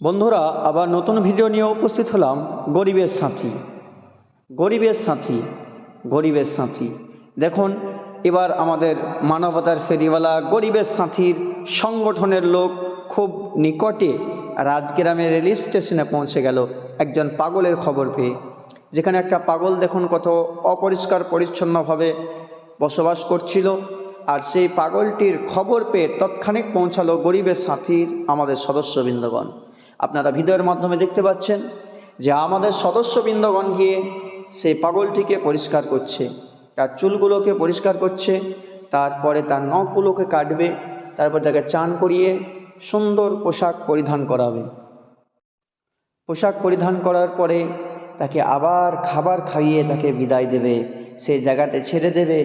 বন্ধুরা, আবার নতুন ভিডিও নিয়ে উপস্থিত হলাম গরিবের সাথী। গরিবের সাথী গরিবের সাথী। দেখুন, এবার আমাদের মানবতার ফেরিওয়ালা গরিবের সাথীর সংগঠনের লোক খুব নিকটে রাজগ্রামের রেল স্টেশনে পৌঁছে গেল একজন পাগলের খবর পেয়ে। যেখানে একটা পাগল দেখুন কত অপরিষ্কার পরিচ্ছন্নভাবে বসবাস করছিল, আর সেই পাগলটির খবর পেয়ে তৎক্ষণিক পৌঁছালো গরিবের সাথীর আমাদের সদস্যবৃন্দগণ। আপনারা ভিডিওর মাধ্যমে দেখতে পাচ্ছেন যে আমাদের সদস্যবৃন্দগণ গিয়ে সেই পাগলটিকে পরিষ্কার করছে, তার চুলগুলোকে পরিষ্কার করছে, তারপরে তার নখগুলোকে কাটবে, তারপর তাকে চান করিয়ে সুন্দর পোশাক পরিধান করাবে। পোশাক পরিধান করার পরে তাকে আবার খাবার খাইয়ে তাকে বিদায় দেবে সেই জায়গাতে ছেড়ে দেবে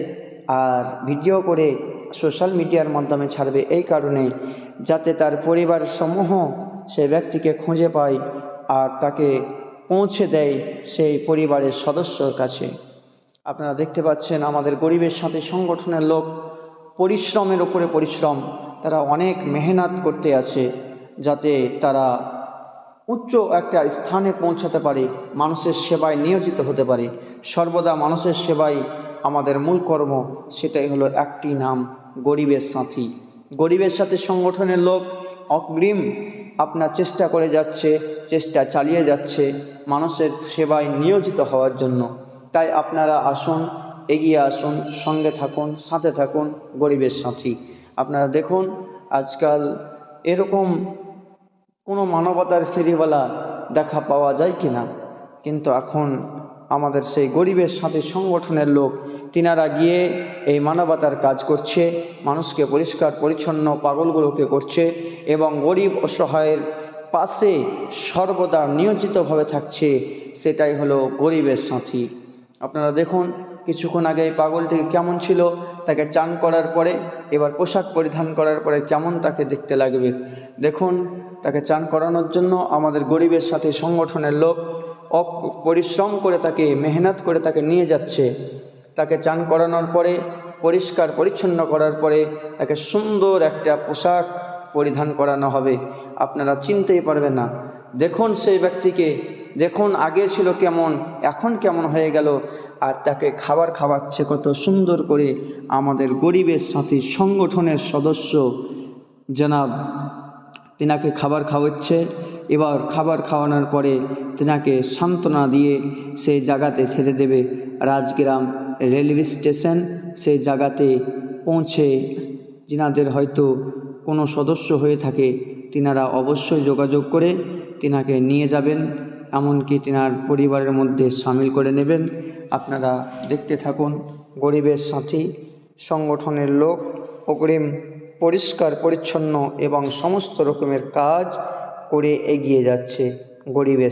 আর ভিডিও করে সোশ্যাল মিডিয়ার মাধ্যমে ছাড়বে। এই কারণে যাতে তার পরিবার সমূহ সেই ব্যক্তিকে খুঁজে পায় আর তাকে পৌঁছে দেয় সেই পরিবারের সদস্যর কাছে। আপনারা দেখতে পাচ্ছেন আমাদের গরিবের সাথে সংগঠনের লোক পরিশ্রমের উপরে পরিশ্রম, তারা অনেক মেহনত করতে আছে যাতে তারা উচ্চ একটা স্থানে পৌঁছাতে পারে, মানুষের সেবায় নিয়োজিত হতে পারে। সর্বদা মানুষের সেবাই আমাদের মূল কর্ম, সেটাই হলো একটি নাম, গরিবের সাথী। গরিবের সাথে সংগঠনের লোক অগ্রিম আপনার চেষ্টা করে যাচ্ছে, চেষ্টা চালিয়ে যাচ্ছে, মানুষের সেবায় নিয়োজিত হওয়ার জন্য। তাই আপনারা আসুন, এগিয়ে আসুন, সঙ্গে থাকুন, সাথে থাকুন, গরিবের সাথী। আপনারা দেখুন, আজকাল এরকম কোনো মানবতার ফেরিওয়ালা দেখা পাওয়া যায় কি না কিন্তু এখন আমাদের সেই গরিবের সাথে সংগঠনের লোক, তিনারা গিয়ে এই মানবতার কাজ করছে, মানুষকে পরিষ্কার, পরিচ্ছন্ন, পাগলগুলোকে করছে এবং গরিব অসহায়ের পাশে সর্বদা নিয়োজিতভাবে থাকছে, সেটাই হলো গরিবের সাথী। আপনারা দেখুন, কিছুক্ষণ আগে এই পাগলটি কেমন ছিল, তাকে চান করার পরে, এবার পোশাক পরিধান করার পরে কেমন তাকে দেখতে লাগবে। দেখুন, তাকে চান করানোর জন্য আমাদের গরিবের সাথে সংগঠনের লোক পরিশ্রম করে তাকে, মেহনত করে তাকে নিয়ে যাচ্ছে। তাকে চান করানোর পরে, পরিষ্কার পরিচ্ছন্ন করার পরে, তাকে সুন্দর একটা পোশাক পরিধান করানো হবে। আপনারা চিনতেই পারবেন না। দেখুন সেই ব্যক্তিকে, দেখুন আগে ছিল কেমন, এখন কেমন হয়ে গেল, আর তাকে খাবার খাওয়াচ্ছে কত সুন্দর করে আমাদের গরিবের সাথে সংগঠনের সদস্য জনাব। তিনাকে খাবার খাওয়াচ্ছে, এবার খাবার খাওয়ানোর পরে তিনাকে সান্ত্বনা দিয়ে সেই জায়গাতে ছেড়ে দেবে। রাজগ্রাম রেলওয়ে স্টেশন সেই জায়গাতে পৌঁছে, যিনাদের হয়তো কোনো সদস্য হয়ে থাকে, তিনারা অবশ্যই যোগাযোগ করে তিনাকে নিয়ে যাবেন, এমনকি তিনার পরিবারের মধ্যে সামিল করে নেবেন। আপনারা দেখতে থাকুন, গরিবের সাথী, সংগঠনের লোক, অগ্রিম পরিষ্কার, পরিচ্ছন্ন এবং সমস্ত রকমের কাজ করে এগিয়ে যাচ্ছে গরিবের